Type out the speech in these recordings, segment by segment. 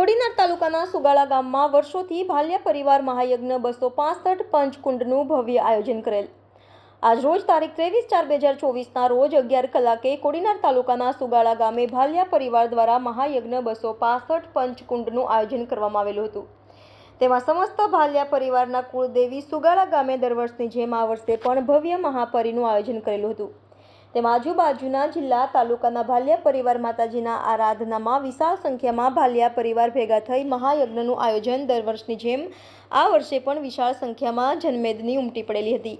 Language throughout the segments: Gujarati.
કોડીનાર તાલુકાના સુગાળા ગામમાં વર્ષોથી ભાલ્યા પરિવાર મહાયજ્ઞ બસો પાસઠ પંચકુંડનું ભવ્ય આયોજન કરેલ. આજ રોજ તારીખ ત્રેવીસ ચાર બે હજાર ચોવીસના રોજ અગિયાર કલાકે કોડીનાર તાલુકાના સુગાળા ગામે ભાલ્યા પરિવાર દ્વારા મહાયજ્ઞ બસો પાસઠ પંચકુંડનું આયોજન કરવામાં આવેલું હતું. તેમાં સમસ્ત ભાલિયા પરિવારના કુળદેવી સુગાળા ગામે દર વર્ષની જેમ આ વર્ષે પણ ભવ્ય મહાપરીનું આયોજન કરેલું હતું. તેમાં આજુબાજુના જિલ્લા તાલુકાના ભાલિયા પરિવાર માતાજીના આરાધનામાં વિશાળ સંખ્યામાં ભાલિયા પરિવાર ભેગા થઈ મહાયજ્ઞનું આયોજન દર વર્ષની જેમ આ વર્ષે પણ વિશાળ સંખ્યામાં જનમેદની ઉમટી પડેલી હતી.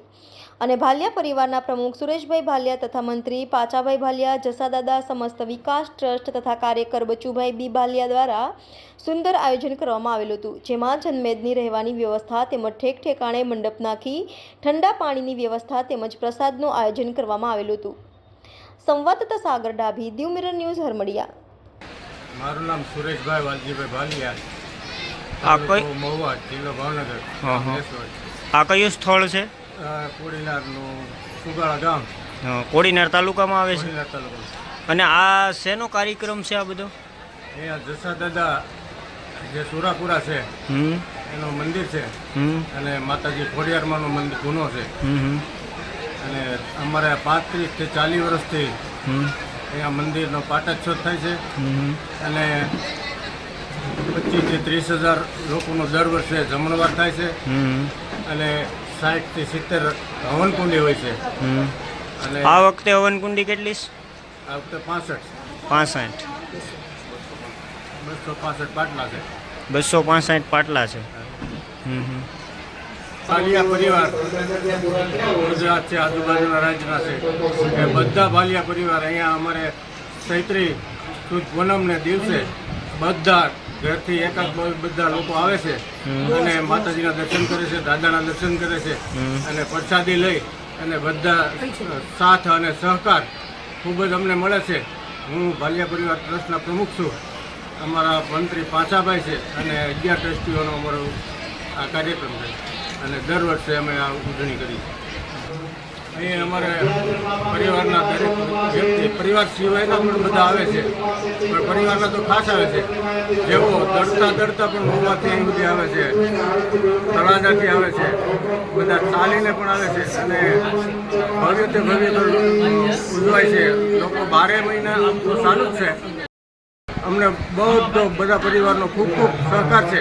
અને ભાલિયા પરિવારના પ્રમુખ સુરેશભાઈ ભાલિયા તથા મંત્રી પાચાભાઈ ભાલિયા, જસાદાદા સમસ્ત વિકાસ ટ્રસ્ટ તથા કાર્યકર બચુભાઈ બી ભાલિયા દ્વારા સુંદર આયોજન કરવામાં આવેલું હતું, જેમાં જનમેદની રહેવાની વ્યવસ્થા તેમજ ઠેક ઠેકાણે મંડપ નાખી, ઠંડા પાણીની વ્યવસ્થા તેમજ પ્રસાદનું આયોજન કરવામાં આવેલું હતું. સંવાદદાતા સાગર ડાભી દીવ મિરર ન્યૂઝ હરમડિયા. મારું નામ સુરેશભાઈ વાલજીભાઈ ભાલિયા. આ કઈ- મહુવા જિલ્લો ભાવનગર. આ કયું સ્થળ છે? કોડીનારનું સુગાળા ગામ. કોડીનાર તાલુકામાં આવે છે? કોડીનાર અને આ શેનો કાર્યક્રમ છે આ બધો? અહીંયા જસા દાદા જે સુરાપુરા છે હમ. એનું મંદિર છે. હમ. અને માતાજી ખોડિયારમાંનું મંદિર જૂનો છે. અને અમારે પાંત્રીસથી ચાલીસ વર્ષથી અહીંયા મંદિરનો પાટોત્સવ થાય છે. અને પચીસથી ત્રીસ હજાર લોકોનો દર વર્ષે જમણવાર થાય છે. અને સાઠથી સિત્તેર હવનકુંડી હોય છે. અને આ વખતે હવનકુંડી કેટલી આ વખતે પાસઠ. પાસઠ. બસો પાસઠ પાટલા છે. બસો પાસઠ પાટલા છે. હમ હમ. ભાલિયા પરિવાર. ગુજરાત છે આજુબાજુના રાજ્યના છે. એ બધા ભાલિયા પરિવાર અહીંયા અમારે ચૈત્રી સુદ પૂનમને દિવસે બધા ઘરથી એકાદ બધા લોકો આવે છે. અને માતાજીના દર્શન કરે છે દાદાના દર્શન કરે છે. અને પ્રસાદી લઈ અને બધા સાથ અને સહકાર ખૂબ જ અમને મળે છે. હું ભાલિયા પરિવાર ટ્રસ્ટના પ્રમુખ છું. અમારા મંત્રી પાછાભાઈ છે અને અગિયાર ટ્રસ્ટીઓનો અમારો આ કાર્યક્રમ છે. અને દર વર્ષે અમે આ ઉજવણી કરી અહીં અમારે પરિવારના દરેક વ્યક્તિ, પરિવાર સિવાયના પણ બધા આવે છે, પણ પરિવારના તો ખાસ આવે છે. જેઓ દરતા દરતા પણ મોવાથી અહીં બધી આવે છે તળાજાથી આવે છે, બધા ચાલીને પણ આવે છે અને ભવ્ય તે ભવ્ય ઉજવાય છે. લોકો બારે મહિના આમ તો સારું છે. અમને બહુ બધા પરિવારનો ખૂબ ખૂબ સહકાર છે.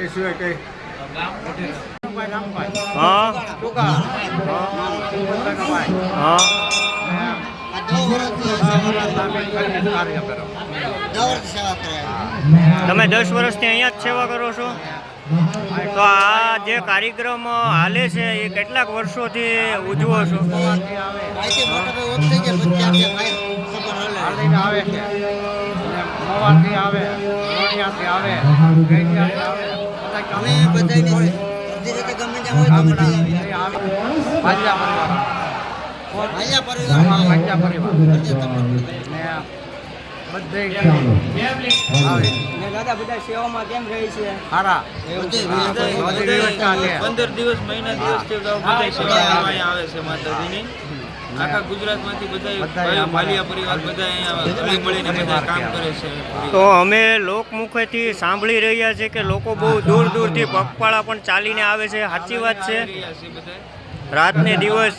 એ સિવાય કંઈ તમે દસ વર્ષથી અહીંયા જ સેવા કરો છો? તો આ જે કાર્યક્રમ હાલે છે, એ કેટલાક વર્ષોથી ઉજવો છો? આવે આવે આવે. બધા રીતે ગમે ત્યાં હોય. ભાજ્યા પરિવાર. ભાજ્યા પરિવાર. દાદા સેવામાં કેમ રહે છે? સારા પંદર દિવસ મહિના અહીંયા આવે છે માતાજીની. આખા ગુજરાતમાંથી બધા બધા ભાઈઓ અમારા- માલિયા પરિવાર બધા અહીંયા મળીને બધા કામ કરે છે તો અમે લોકમુખેથી સાંભળી રહ્યા છે કે લોકો બહુ દૂર દૂરથી પગપાળા પણ ચાલીને આવે છે સાચી વાત છે. આવી. રહ્યા છે. બધા રાત ને દિવસ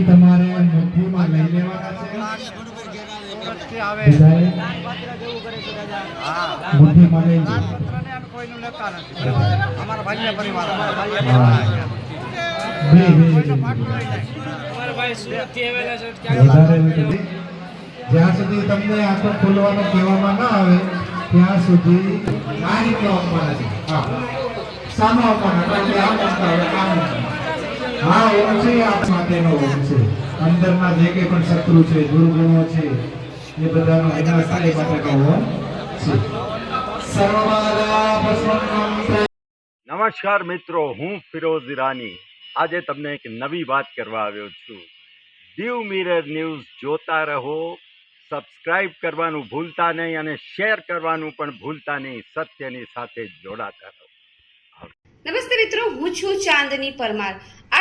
તમારે મુઠ્ઠીમાં લઈ લેવાના છે. આવે? અમારા ભાજ્યા પરિવાર અમારા જાય ભાઈ સુધી તમને આંખો ખોલવાનું કહેવામાં ના આવે ત્યાં સુધી આ રીતે આપવાના છે સામો એટલે આમ આપવાના. હા ઓમ છે આપ માટેનો ઓમ છે અંદરના જે કંઈ પણ શત્રુ છે દુર્ગુણો છે એ બધાનો વિનાશ થાય એ માટે ભસ્મં નમસ્કાર મિત્રો હું ફિરોઝ ઈરાની. આજે તમને એક નવી વાત કરવા આવ્યો છું. દીવ મિરર ન્યૂઝ જોતા રહો સબસ્ક્રાઇબ કરવાનું ભૂલતા નહીં અને શેર કરવાનું પણ ભૂલતા નહીં સત્યની સાથે જોડાતા રહો. નમસ્તે મિત્રો હું છું ચાંદની પરમાર.